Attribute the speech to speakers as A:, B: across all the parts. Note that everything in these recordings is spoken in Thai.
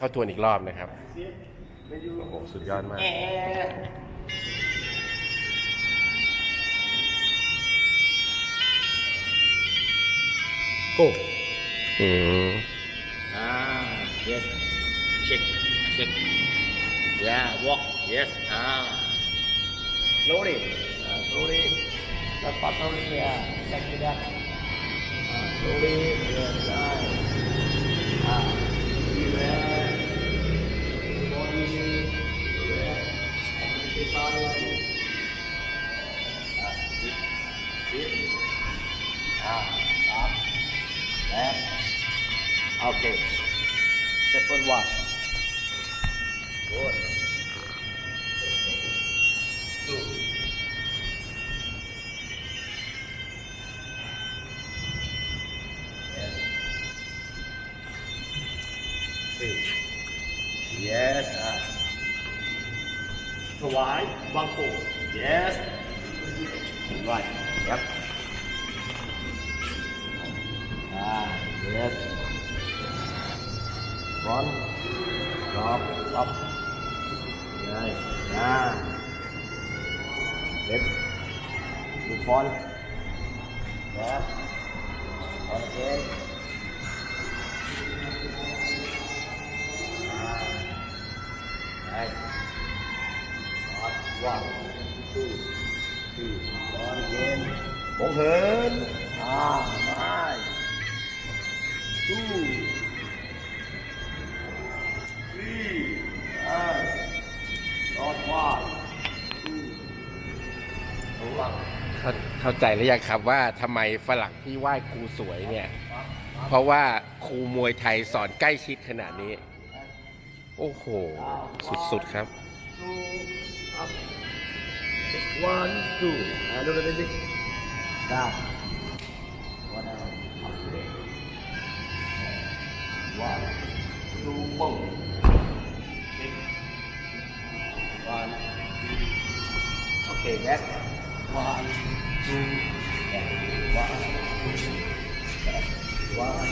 A: เข้าทวนอีกรอบนะครับโอ้โหสุดยอดมาก
B: โก้
A: อืม
B: อ่า yes check check yeah walk yes อ่า slowly อ่า slowly แล้วปัด slowly อะ check it out อ่า slowly อ่า up left Okay. Second one. Good. Two. Yes. Three. Yes. Ah. Twice. One four. Yes. Right. Yep. yes. Con. Drop. Up. Rồi ra left. Before left. Okay. Right. One, two, three, four again. Bốn hướng. À, ah, nice. Two. three, nice. Short one, two. ระวัง
A: เข้าเข้าใจหรือยังครับว่าทำไมฝรั่งที่ไหว้ครูสวยเนี่ย เพราะว่าครูมวยไทยสอนใกล้ชิดขนาดนี้ โอ้โห สุดๆครับ
B: two, up. Just one, two. And look at the big. Down. ว่าซูเปอร์เช็ควันโอเคแบ็ควันทูแวันทูแวัน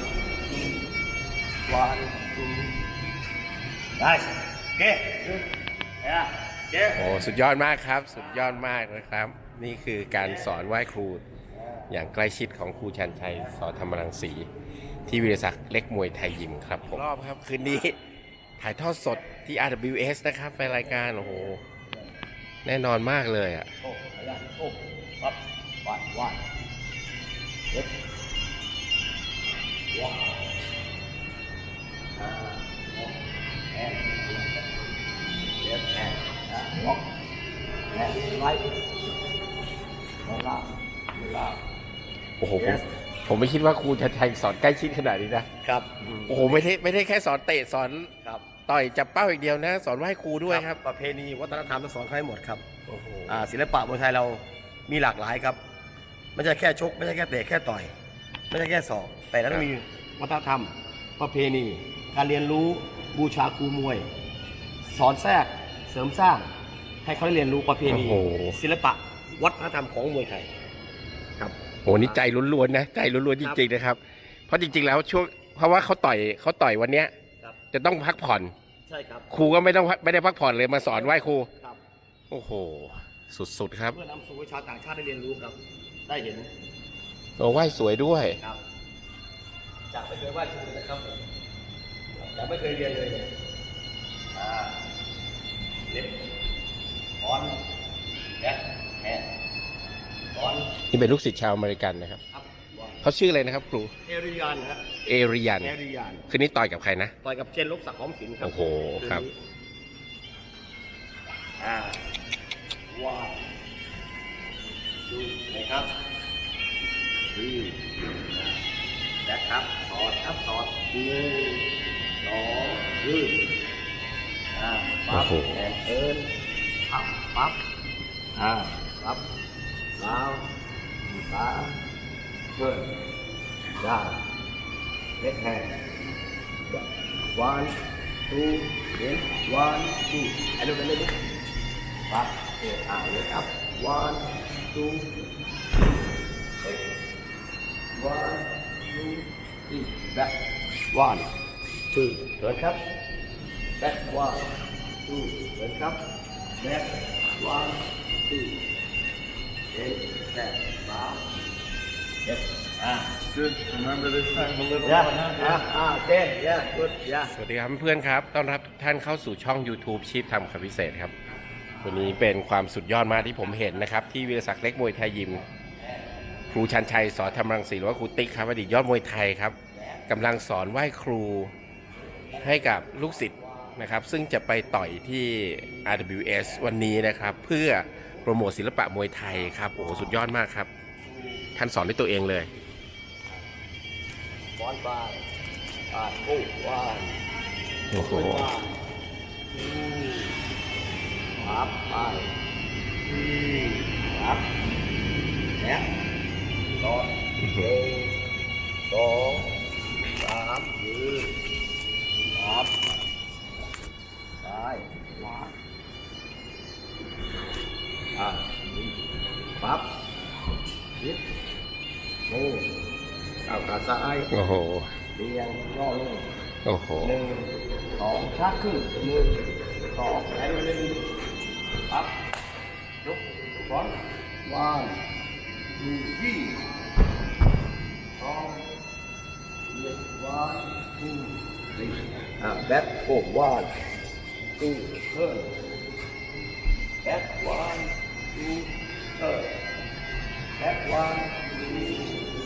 B: ทูวันทูได้
A: โอเคเนี่ยโอ้สุดยอดมากครับ สุดยอดมากนะครับ นี่คือการสอนไหว้ครูอย่างใกล้ชิดของครูชันชัยสอนธรรมรังสี ที่วิทยาศักดิ์เล็กมวยไทยยิมครับผมรอบครับ คืนนี้ถ่ายทอดสดที่ RWS นะครับในรายการ โอ้โห แน่นอนมากเลยอะ
B: Oh, ayan. Oh, up. One, one. Left. Walk. Ah, walk. And left hand. Ah, walk. Left, right. Roll out. Roll out.
A: โอ้โหผม ผมไม่คิดว่าครูชันชัยสอนใกล้ชิดขนาดนี้นะ
B: ครับ
A: โอ้โหไม่ได้ไม่ได้แค่สอนเตะสอน
B: ครับ
A: ต่อยจับเป้าอีกเดียวนะ สอนไหว้ครูด้วยครับ
B: ประเพณีวัฒนธรรมต้องสอนเขาให้หมดครับ
A: โอ้โห
B: อ่าศิลปะมวยไทยเรามีหลากหลายครับไม่ใช่แค่ชก ไม่ใช่แค่เตะแค่ต่อย ไม่ใช่แค่สอบแต่เราต้องมีวัฒนธรรม ประเพณี การเรียนรู้บูชาครูมวย สอนแทรกเสริมสร้างให้เขาได้เรียนรู้ประเพณี
A: โอ้โห
B: ศิลปะวัฒนธรรมของมวยไทยครับ
A: โอ้นี่ใจล้วนๆนะใจล้วนๆจริงๆนะครับ เพราะจริง ๆ แล้วช่วงเพราะว่าเขาต่อยเขาต่อยวันเนี้ย
B: ครับ
A: จะต้องพักผ่อน
B: ใช่ครับ
A: ครูก็ไม่ต้องไม่ได้พักผ่อนเลยมาสอนไหว้ครู
B: ครับ
A: โอ้โห สุดๆครับ
B: เพื่อนำสู่ให้ชาวต่างชาติได้เรียนรู้ครับ ได้เห็น
A: โอ้ไหว้สวยด้วย
B: ครับ จากไม่เคยไหว้ครูเลยนะครับผมจากไม่เคยเรียนเลยเนี่ยอ่าเล็บออนแบ็คแฮนออ น
A: นี่เป็นลูกศิษย์ชาวอเมริกันนะครับ
B: ครับวาง
A: เขาชื่ออะไรนะครับ ครู
B: เอริยานนะฮะ
A: เอริยัน
B: เอริยาน
A: คืนนี้ต่อยกับใครนะ
B: ต่อยกับเจนลบศักดิ์หอมศิลป์ครับ
A: โอ้โหครับ
B: นนี้อ่าว้าวดูนะครับดีนะครับสอดครับสอดหนึ่งสองยืดอ่าปั๊บ
A: โอ้โห
B: แอนเอินปั๊บปั๊บอ่าปั๊บสาว สามเกินได้เล็กแฮน One, two, then one, two. I look a little bit. Back. Okay. Ah, look up. One, two, three. One, two, three. Back. One, two. Turn up. back one two เหมือนครับ back one two เอ็นแซดสามเอ็ดอ่า
C: Good. Remember this time a little
B: ย่า
C: more, huh?
B: อ่าอ่าโอเคย่า good ย่า
A: สวัสดีครับเพื่อนๆครับ ต้อนรับทุกท่านเข้าสู่ช่อง YouTube ชีพทำคำพิเศษครับ วันนี้เป็นความสุดยอดมากที่ผมเห็นนะครับ ที่วีรศักดิ์เล็กมวยไทยยิม ครูชันชัยสอนธรรมรังสีหรือว่าครูติ๊กครับอดีตยอดมวยไทยครับกำลังสอนไหว้ครูให้กับลูกศิษย์นะครับ ซึ่งจะไปต่อยที่ RWS วันนี้นะครับ เพื่อโป รโมทศิลปะมวยไทยครับโอ้โหสุดยอดมากครับ ท่านสอนด้วยตัวเองเลย
B: บอลบาลบาลคู่วาน
A: โอ้โห
B: บาลอืมครับไปอืมครับแอบต่อหนึ่งสองสามยืนครับซ้ายขวา อะปั๊บยิบโอ้เอาขาซ้าย
A: โอ้โห
B: เรียงย่อลง
A: โอ้โห
B: หนึ่งสองชักขึ้นหนึ่งสองแอนหนึ่งปั๊บยกฟอนวางดูยี่สองเหยียดวางดูสี่อ่าแบ็คโฟวานดูเพิ่มแบ็ควาน ดูเพิ่มแบ็ควานดู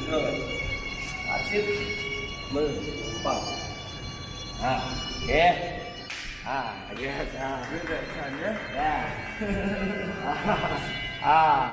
B: เพิ่มอาชิพมือเป่า Ah, okay. Ah, yes, ah.
C: Good that time, yeah?
B: Yeah. ah.